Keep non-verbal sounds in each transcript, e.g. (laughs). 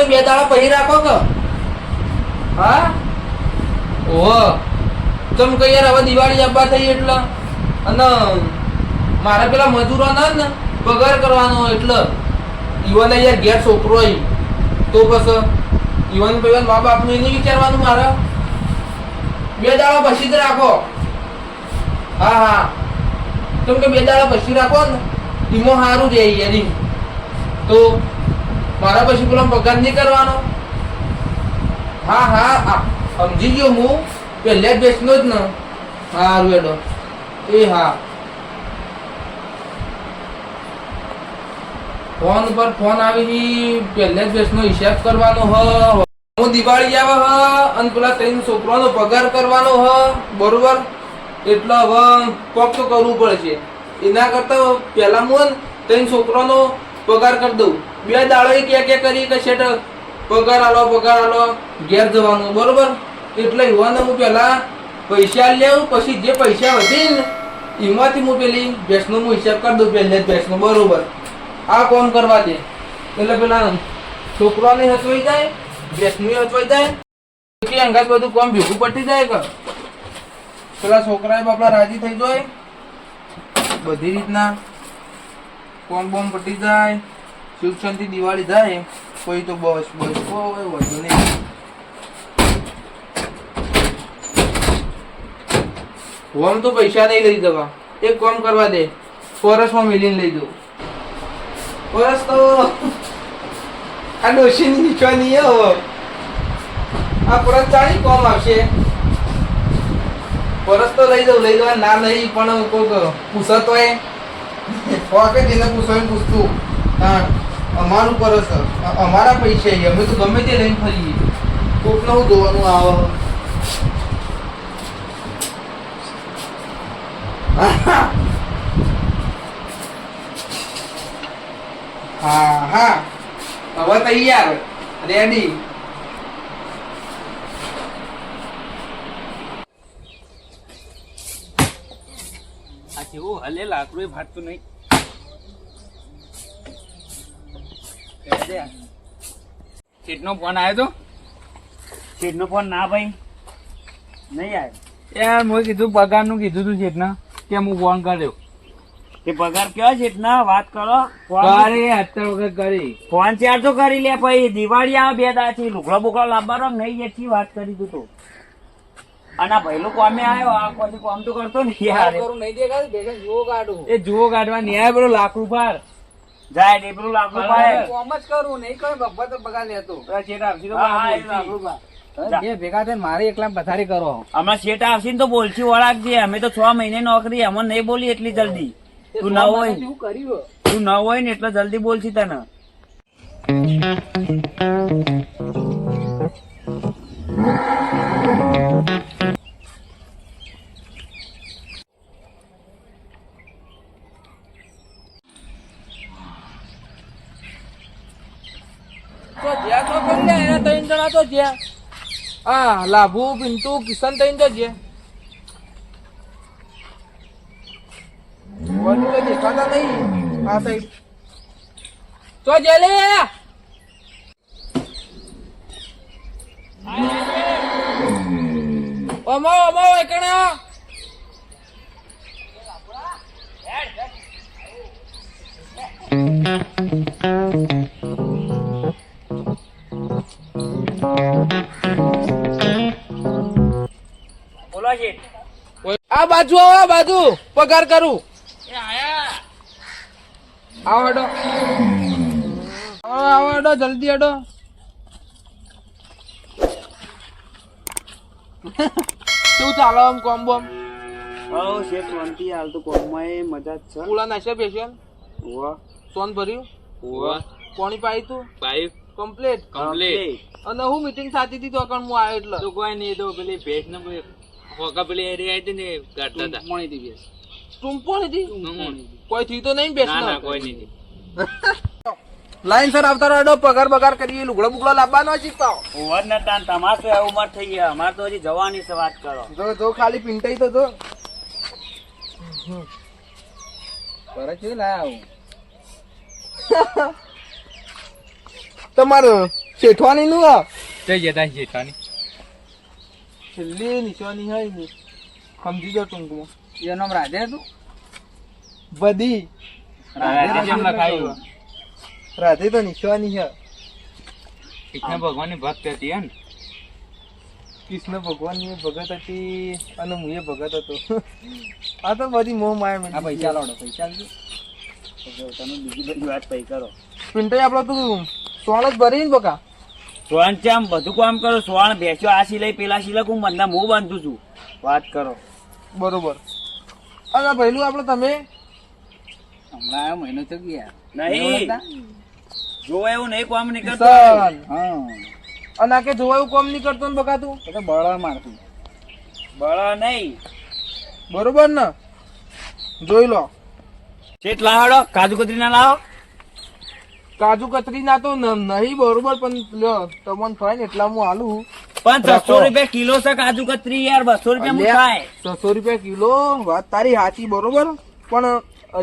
તે બે દાડા પછી રાખો કે. હા? ઓહો. તમ કે યાર હવે દિવાળી આવવા થઈ એટલે. અને મારા પેલા મજૂરો ના ને પગાર કરવાનો એટલે. ઈવન યાર ઘેર છોકરો આવી તો બસ ઈવન ભાઈ મા બાપનું એને વિચારવાનું મારે. બે દાડા પછી જ રાખો. હા હા. તમ કે બે દાડા પછી રાખો ને ધીમો સારું રહે યાર તો મારા પછી પેલો પગાર નહીં કરવાનો? હા હા સમજી ગયો હું. પહેલે બેસનો જ ને. સારું એડો એ હા. ફોન પર ફોન આવી પહેલે જ બેસનો હિસાબ કરવાનો હ. હું દિવાળી આવે હ. અને પેલા ત્રણ છોકરાનો પગાર કરવાનો હ. બરોબર? એટલે હવે કોક તો કરવું છે એના કરતા પહેલા હું ત્રણ છોકરાનો પગાર કરી દઉં. બે દાડો એ કે ક્યાં કરી કે શેઠ, પગાર આલો પગાર આલો, ઘેર જવાનું, બરોબર? એટલે યુવાને હું પહેલા પૈસા લેવું પછી જે પૈસા હતી ને એમાંથી હું પેલી ભેંસનો હું હિસાબ કરી દઉં, પહેલે ભેંસનો, બરોબર? આ કોમ કરવા દે. એટલે પેલા છોકરાને હસવાઈ જાય, ભેંસનું હસવાઈ જાય કે અંગાત બધું કોમ ભેગું પટી જાય કે. પેલા છોકરાએ બાપડા રાજી થઈ જાય. બધી રીતના કોમ બોમ પટી જાય. સુખ શાંતિ દિવાળી થાય, કોઈ તો બસ બસ કોઈ વધુ નહીં. હોમ તો પૈસા નહીં લઈ જવા. એક કોમ કરવા દે ફોરેસ્ટમાં મિલીને લઈ દઉં ફોરેસ્ટ તો આ ડોશીની નીચવાની હવે. આ પરત ચાલી કોમ આવશે. પરત તો લઈ દઉં લઈ જવા ના નહીં પણ કોઈક પૂછત હોય હોકે જેને પૂછો (laughs) પૂછતું. હા. અમારું પરસ અ- અમારા પૈસા અમે તો ગમે તે લઈને ફરીએ. કોકને હું જોવાનું આવે. હા હા. હવે તૈયાર. રેડી આ કેવું હલે લાકડું ફાટતું નહીં. ચેટનો ફોન આવ્યો તો? ચેટનો ફોન ના ભાઈ. નહીં આવ્યો. યાર મેં કીધું પગારનું કીધું તું જેટના કે હું ફોન કર્યો. તે પગાર કયો જેટના વાત કરો. અરે અત્યાર વખત કરી. ફોન ચાર તો કરી લે પછી દિવાળી આવે બે દાથી. લુકડો બુકડો લાવવાનો નહીં એથી વાત કરી તું તો. અને આ ભઈલું કોમે આવ્યો? આ કોઈ કોમ તો કરતો નહીં યાર. નહીં દેખાતું ભેગા જુઓ કાઢું. એ જુઓ કાઢવા ન્યાય પેલો લાખ પાર જાય પેલું લાકડું પાડે. કોમ જ કરું નહીં કોઈ બબ્બા તો પગાર લેતો શેઠ આવશે તો હા, હા, લાકડું બોલશે. પાડે. બે ભેગા થઈને મારી એકલા પથારી કરો. હમણાં શેઠ આવશે ને તો બોલશી વળાકજે અમે તો છ મહિને નોકરી અમે નહીં બોલી એટલી જલ્દી. તું ન હોય. તું ન હોય ને એટલે જલ્દી બોલશી તને. તો જ્યાં તો કરી લે એના ત્રણ જણા તો જ્યાં હા લાભુ પિન્ટુ કિશન ત્રણ તો જ્યાં વધુ તો દેખાતા નહીં. આ સાઈડ તો જે લે ઓમો ઓમો એકણે. બોલો આ બાજુ આવો આ બાજુ. પગાર કરું. આવો હડો. આવો આવો હડો જલ્દી હડો. શું ચાલો આમ કોમ બોમ? ઓ શેઠ વંતી હાલ તો કોમમાં એ મજા જ છે. પૂળા નાશે પેશિયલ ઓવા સોન ભર્યું? ઓવા કોણી પાઈ તું? પાઇપ કમ્પ્લીટ કમ્પ્લીટ અને હું મીટિંગ સાથી હતી તો કણ હું આવ્યો એટલે. તો કોઈ નહીં તો પેલી ભેટ ને હોકા પેલી એરી આવી ને કાઢતા હતા. મોણી હતી ભેંસ ટૂંપોણી હતી કોઈ થી તો નહીં બેસ ના ના કોઈ નહીં લાઈન સર આવતા રહો પગાર બગાર કરીએ લુગડો બુગડો લાવવાનો છે તો ઓવર ના તાન તમારે તો થઈ ગયા અમારે તો હજી જવાની છે વાત કરો. જો જો ખાલી પિંટાઈ તો જો. પર છે લાવ તમારું શેઠવાની નું આ? જઈ જતા જેઠાની છેલ્લી નિશાની હોય ને સમજી જાઓ ટૂંકમાં એનું નામ રાધે હતું? બધી. રાધે તો નિશાની છે. કૃષ્ણ ભગવાનની ભક્ત હતી એમ? કૃષ્ણ ભગવાનની ભગત હતી અને હું એ ભગત હતો. આ તો બધી મોહ માયા આ પૈસા લાવડો પૈસા તમે બીજી બધી વાત પૈ કરો પિંટાઈ આપડે તું સોળ જ ભરી ને બકા. સોણ ચામ આમ બધું કામ કરો સોણ બેસ્યો આ સિલાઈ પેલા સિલાઈ હું મંદા હું બાંધું છું. વાત કરો. બરોબર. અરે પહેલું આપણે તમે? હમણાં આ મહિનો તો ગયા નહીં. જોવા એવું નહીં કામ નહીં કરતો. હા. અને આ કે જોવાયું કોમ નહીં કરતો ને બકાતું એટલે બળા મારતું. બળા નહીં. બરોબર ને? જોઈ લો. શેઠ લાવડો કાજુ કતરી ના લાવો. કાજુ કતરી ના તો નહીં બરોબર પણ તમને થાય ને એટલા હું આલું પણ છસો રૂપિયા કિલો છે કાજુ કતરી યાર બસો રૂપિયા થાય. છસો રૂપિયા કિલો વાત તારી સાચી બરોબર? પણ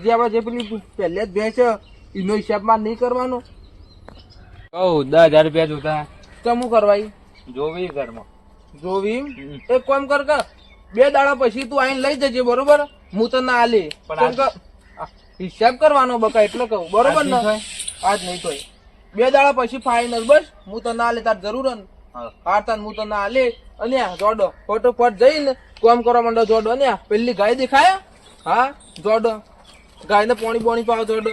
હજી આપણે જે પેલી પહેલે જ ભેંસ છે, એનો હિસાબમાં નહીં કરવાનો. કહું દસ હજાર રૂપિયા જોતા. ચમું કરવાય જોવી ઘરમાં. જોવી? એક કામ કર બે દાડા પછી તું આઈને લઈ જજે બરોબર? હું તને આલે. પણ કેમ કે આ હિસાબ કરવાનો બકા એટલે કહું. બરોબર ને? આજ નહીં તો બે દાડા પછી ફાઈનલ બસ. હું તને આલે તાર જરૂર હે ને? હાર તાર હું તને આલે અને જોડો. ફોટો ફટોફટ જઈને કોમ કરવા માંડો જોડો. અને પેલી ગાય દેખાય? હા જોડો. ગાયને પોણી પોણી પાવ જોડો.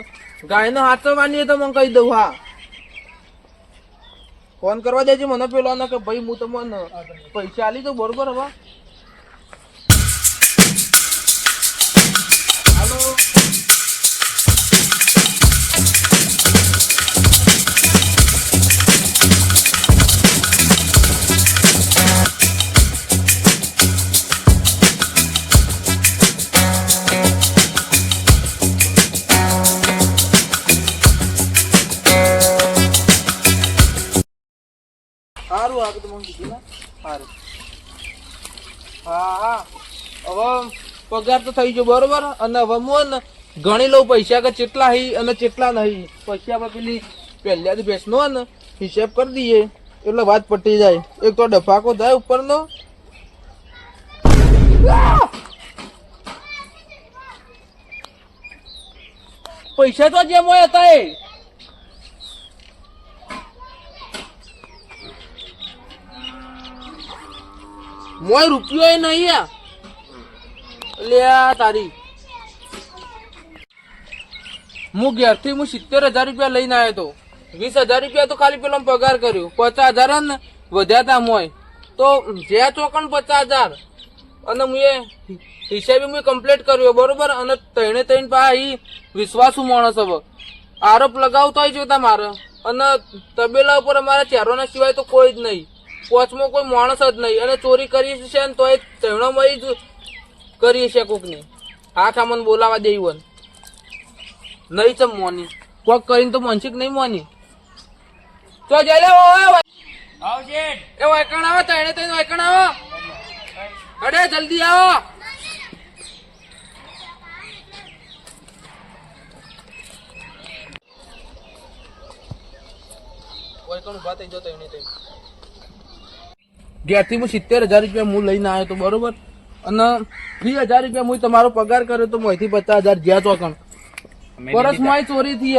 ગાયને હાચવવાની તો મને કહી દઉં હા. ફોન કરવા દેજે મને પેલો ને કે ભાઈ હું તમને પૈસા આલી તો બરોબર હવે સારું આ બધું મને કીધું ને સારું. હા હા. હવે પગાર તો થઈ ગયો, બરોબર? અને હવે હું ને ગણી લઉં પૈસા કે કેટલા હી અને કેટલા નહીં. પછી આપણે પેલી પહેલાથી બેસનો ને હિસાબ કરી દઈએ. એટલે વાત પટી જાય. એક તો ડફાકો થાય ઉપરનો. પૈસા તો જેમ હોય હતા એ. મોય રૂપિયો નહીં આ. લે આ તારી. હું ઘેરથી હું સિત્તેર હજાર રૂપિયા લઈને આવ્યો તો. વીસ હજાર રૂપિયા તો ખાલી પેલો પગાર કર્યો. પચાસ હજાર ને, વધ્યા તા મોય. તો જે ચોકણ પચાસ હજાર. અને હું એ હિસાબે હું કમ્પ્લીટ કર્યો, બરોબર? અને ત્રણે ત્રણ પા એ વિશ્વાસુ માણસ હવે. આરોપ લગાવતો હોય જોતા મારે. અને તબેલા ઉપર અમારા ચહેરોના સિવાય તો કોઈ જ નહીં. પોચમાં કોઈ માણસ જ નહીં. અને ચોરી કરી છે ને તો એ તહેણામાં જ કરી છે કોકની. આ ખામન બોલાવા દેવું નહીં ચમ મોની. કોક કરીને તો મનસિક નહીં મોની. તો જઈ લે ઓય આવ શેઠ એ વાયકણ આવો તણે તઈને વાયકણ આવો. અડે જલ્દી આવો. વાયકણ ઊભા થઈ જતો એને તઈને ઘેરથી હું સિત્તેર હજાર રૂપિયા હું લઈને આવ્યો તો બરોબર. અને ત્રી હજાર રૂપિયા હું તમારો પગાર કર્યો તો અહીંથી પચાસ હજાર જ્યાં ચોકણ પરસમાં ચોરી થઈ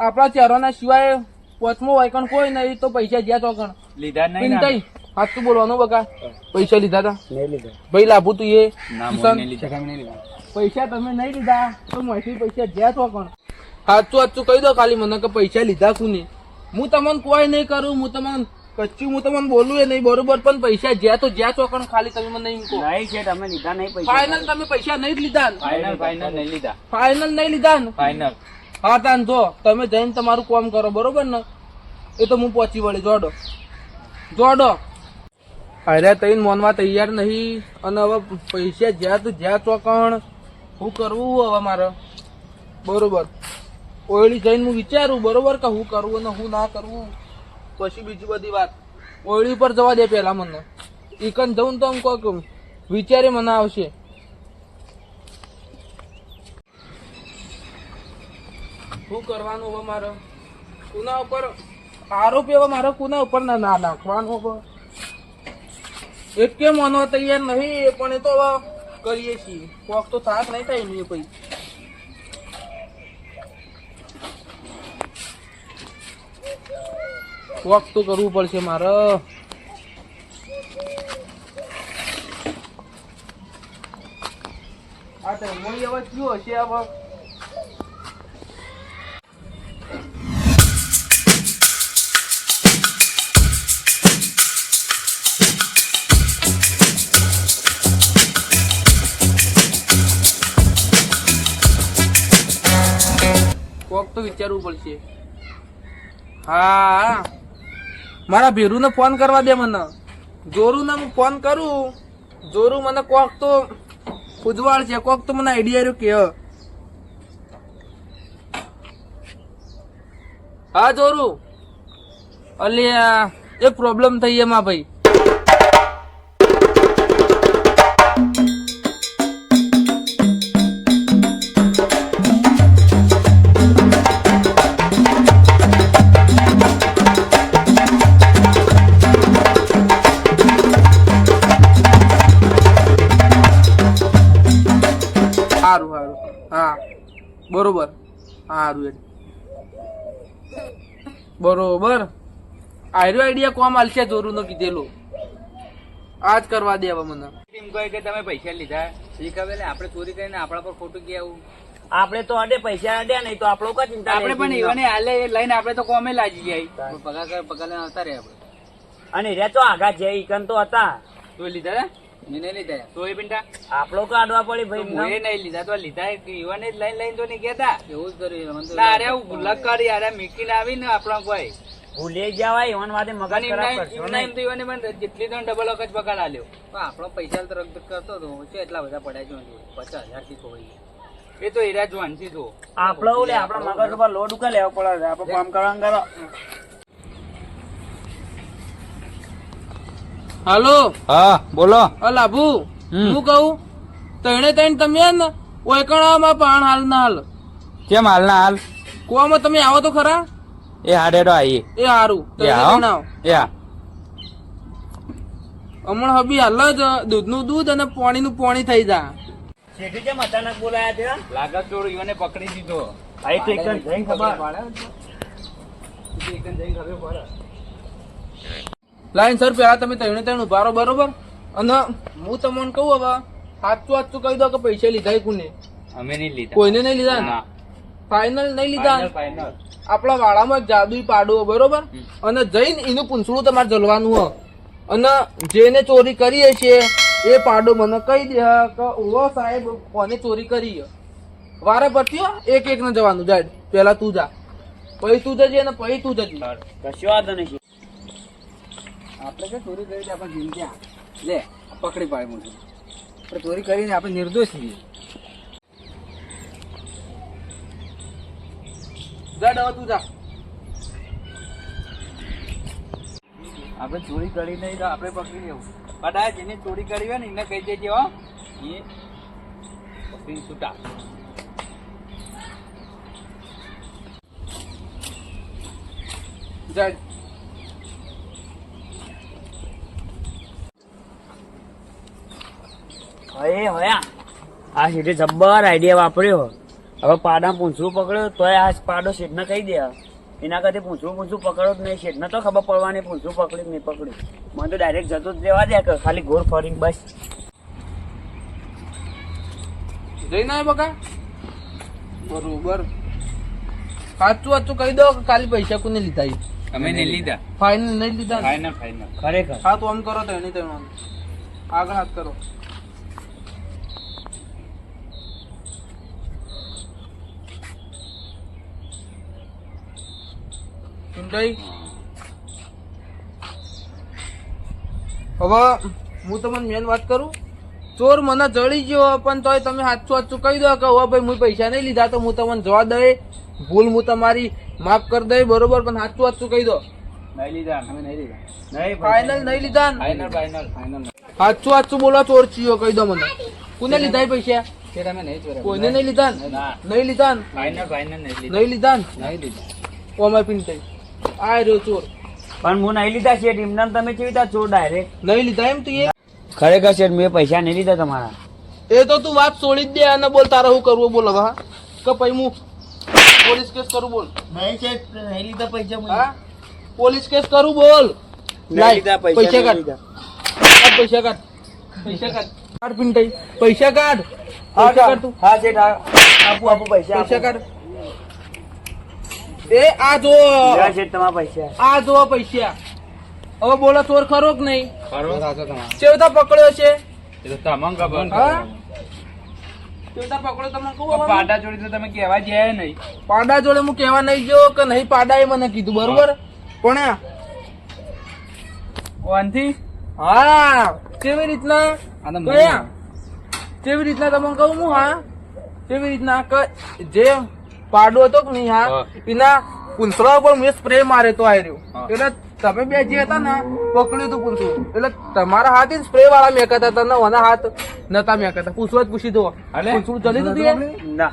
આપણા ચહેરાના સિવાય પોચમો વાયકણ કોઈ નહીં તો પૈસા જ્યાં ચોકણ લીધા નહીં હાથું બોલવાનું બકા. પૈસા લીધા તા. ભાઈ લાભુ તું એ. ના કિશન, મોય નહીં લીધા. પૈસા તમે નહીં લીધા તો મોંથી પૈસા જ્યાં ચોકણ સાચું સાચું કહી દો ખાલી મને કે પૈસા લીધા કુની? હું તમને કોઈ નહીં કરું હું તમને કચ્ચું હું તમને બોલું એ નહીં બરોબર પણ પૈસા જ્યાં તો જ્યાં ચોકણ ખાલી તમે મને નહીં કહો નહીં છે તમે લીધા નહીં પૈસા. ફાઇનલ તમે પૈસા નહીં લીધા. ને? ફાઈનલ ફાઈનલ નહીં લીધા. ફાઇનલ નહીં લીધા ને? ફાઈનલ હા તાન જો તમે જઈને તમારું કામ કરો બરોબર ને? એ તો હું પહોંચી વળી જોડો. જોડો. અરે તઈને મોનવા તૈયાર નહીં. અને હવે પૈસા જ્યાં તો જ્યાં ચોકણ. શું કરવું હવે મારે? બરોબર. ઓયડી જઈને હું વિચારું બરોબર કે હું કરવું અને હું ના કરવું? પછી બીજી બધી વાત. ઓળી ઉપર જવા દે પેલા મને. ઈકન જઉં તો આમ કોક વિચારે મને આવશે. શું કરવાનું હવે મારે? કુના ઉપર આરોપ એવો મારે કુના ઉપર ના નાખવાનો હવે. એક કે મનો તૈયાર નહીં, પણ એ તો હવે કરીએ છીએ. કોક તો થાક નહીં થાય એમની પછી. કોક તો કરવું પડશે મારે. કોક તો વિચારવું પડશે. હા. મારા ભેરુને ફોન કરવા દે મને. જોરુને હું ફોન કરું. જોરું મને કોક તો ઉજવાળ છે, કોક તો મને આઈડિયા રહ્યો કે, હા. જોરું. અલ્યા, એક પ્રોબ્લેમ થઈ એમાં ભાઈ. બરોબર. સારું એટલે બરોબર. આયરો આઈડિયા કોમ આલશે જોરું નો કીધેલું. આજ કરવા દે હવે મને. એમ કહે કે તમે પૈસા લીધા. શીખવે ને આપણે ચોરી કરીને આપણા પર ખોટું ગયા આવું? આપણે તો અડે પૈસા અડ્યા નહીં તો આપણો કા ચિંતા આપણે પણ? ઈવને હાલે લઈને આપણે તો કોમે લાજી જાય પગાર કર પગાર લઈને આવતા રહ્યા આપણે. અને રે તો આગા છે ઈકન તો હતા. તો લીધા? મેં લીધા તો એ આપણો કાઢવા પડી ભાઈ મોએ નહીં લીધા તો લીધા ઈવને જ લઈને લઈને તો નહીં ગયા એવું જ કર્યું ના, અરે હું ગુલાબ કરી અરે મીકીને આવી ને આપણા કોઈ ભૂલી જવાય ઈવન વાદે મગજ ખરાબ કરશો એમ તો ઈવને પણ જેટલી તો ડબલ વખત પકડ આલ્યો તો આપણો પૈસા તો રગ કરતો હતો છે એટલા બધા પડ્યા છે પચાસ હજારથી કોઈ એ તો એરા જોવાનથી જો આપણો ઓલે આપણા મગજ ઉપર લોડ ઉકા લેવો પડે છે. કામ કરવાનું કરો. હાલો. હા બોલો. લાભુ હું કહું તણે તણ તમે ને પણ પાણ હાલ ના હાલ. કેમ હાલ ના હાલ? કુવામાં તમે આવો તો ખરા? એ હાડેડો આવીએ એ હારું એ આવો. યા હમણાં હબી હાલ જ દૂધનું દૂધ અને પાણીનું પાણી થઈ જા. શેઠી કેમ અચાનક બોલાયા છે? લાગત ચોર ઈવને પકડી દીધો. આ એક એક જઈને ખબર લાઈન સર પેલા તમે ત્રણે ત્રણ ઊભા રહો બરોબર? અને હું તમને કહું હવે સાચું સાચું કહી દો કે પૈસા લીધા કોને અમે નહીં લીધા. કોઈને નહીં લીધા ને. ફાઇનલ નહીં લીધા આપણા વાળામાં જાદુ પાડવો બરોબર? અને જઈને એનું પૂંછડું તમારે જલવાનું હ અને જેને ચોરી કરીએ છીએ એ પાડો મને કહી દે કે ઓવો સાહેબ કોને ચોરી કરી વારે પરથી હો, એક એક ને જવાનું. જાય પેલા તું જા. પછી તું જજે અને પછી તું જજે. કશું વાંધો નહીં. આપણે કે ચોરી કરીને આપણે જીમ લે, પકડી પાડે મોટી આપણે ચોરી કરીને આપણે નિર્દોષ છીએ. જા તું જા. આપણે ચોરી કરી નહીં તો આપણે પકડી લેવું. કદાચ જેને ચોરી કરી હોય ને, એને કહી દેજે, હો. એ પકડી છૂટા. જા. હવે હોયા આ શેઠે જબ્બર આઈડિયા વાપર્યો. હવે પાડા પૂંછડું પકડ્યો તોય આ પાડો શેઠને કહી દે. એના કરતી પૂંછડું પૂંછડું પકડો જ નહીં શેઠને તો ખબર પડવાની પૂંછડું પકડ્યું નહીં પકડ્યું. મને તો ડાયરેક્ટ જતો જ રહેવા દે કે ખાલી ગોળ ફરીને બસ. જઈને આવે બકા? બરોબર. સાચું સાચું કહી દો કાલે ખાલી પૈસા કોને લીધા અમે નહીં લીધા. ફાઇનલ નહીં લીધા? ફાઇનલ ફાઇનલ ખરેખર. હા તો આમ કરો તો એની તમે આગળ હાથ કરો. ચૂંટાઈ હવે હું તમને મેન વાત કરું. ચોર મને જડી ગયો પણ તોય તમે સાચું સાચું કહી દો કે હવે ભાઈ હું પૈસા નહીં લીધા તો હું તમને જવા દઈ. ભૂલ હું તમારી માફ કરી દઈ બરોબર? પણ સાચું સાચું કહી દો. નહીં લીધા અમે નહીં લીધા. નહીં ફાઇનલ નહીં લીધા ને? ફાઈનલ ફાઈનલ ફાઈનલ સાચું સાચું બોલો ચોર ચિયો કહી દો મને. કોને લીધા પૈસા? કોઈને નહીં લીધા. નહીં લીધા નહીં લીધા. નહીં લીધા ને? નહીં લીધા. ઓ અમારે પિંટાઈ આ રહ્યો ચોર. પણ હું નહીં લીધા શેઠ એમને તમે કેવી રીતે ચોર ડાયરેક્ટ નહીં લીધા એમ તું એ. ખરેખર શેઠ મેં પૈસા નહીં લીધા તમારા. એ તો તું વાત છોડી જ દે અને બોલ તારે શું કરવું બોલ હવે હા? કે પછી હું પોલીસ કેસ કરું બોલ. નહીં શેઠ નહીં લીધા પૈસા હા? પોલીસ કેસ કરું બોલ. પૈસા કાઢ. પૈસા કાઢ. પૈસા કાઢ. કાઢ પિંટાઈ. પૈસા કાઢ. પૈસા કાઢ તું. હા શેઠ આપું આપું પૈસા પૈસા કાઢ. એ આ જો તમારા પૈસા. આ જો પૈસા. હવે બોલો ચોર ખરો કે નહીં? ખરો. સાચો તમારો. ચેવતા પકડ્યો છે? ચોરી તો તમે કહેવા જાય નહીં. પાડા જોડે હું કેવા નહીં જો કે નહીં પાડા એ મને કીધું બરોબર? પણ વાનથી હા કેવી રીતના? આ કયા? કેવી રીતના તમને કહું હું હા? કેવી રીતના? જે પાડો હતો કે નહીં હા. એના પૂંછડા ઉપર મેં સ્પ્રે મારે તો આવ્યો એટલે તમે બે જે હતા ને પકડ્યું હતું પૂંછડું એટલે તમારા હાથ સ્પ્રે વાળા મેકાતા હતા ને ઓના હાથ નતા મેકાતા. પૂછવા જ પૂછી દો પૂછવું ચલી દીધું ના.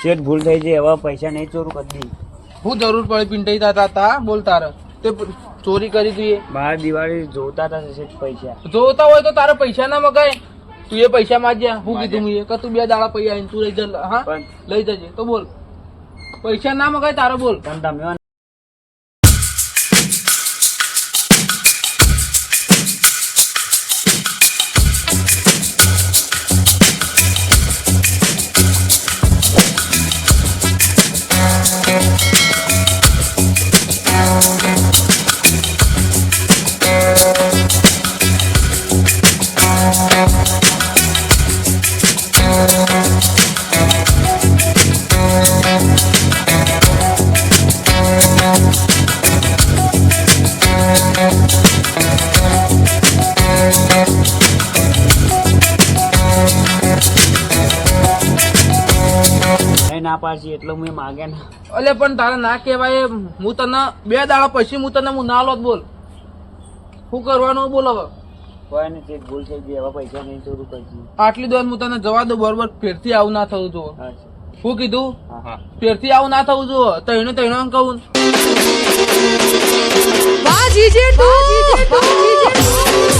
શેઠ ભૂલ થઈ છે એવા પૈસા નહીં ચોરું કરી હું જરૂર પડે પિંટાઈ થતા તા બોલ તારે તે ચોરી કરી તું બાર દિવાળી જોતા હતા શેઠ પૈસા. જોતા હોય તો તારા પૈસા ના મગાય. તું એ પૈસા માંગ્યા? હું કીધું મેં કે તું બે દાડા પૈસા તું લઈ જા હા? લઈ જજે તો બોલ. પૈસા ના મગાય તારો બોલ. ના પાડશે એટલે હું માગે ના. અલે પણ તારે ના કહેવાય હું તને બે દાડા પછી હું તને હું ના લોત બોલ. શું કરવાનું બોલ હવે. કોઈ ને શેઠ ભૂલ થઈ ગઈ. એવા પૈસા નહીં ચોરું કરજી આટલી દોર હું તને જવા દઉં બરોબર? ફેરથી આવું ના થવું જો હા શું કીધું? ફેરથી આવું ના થવું જો તઈને એમ કહું. બાજી તું બાજી જેટુ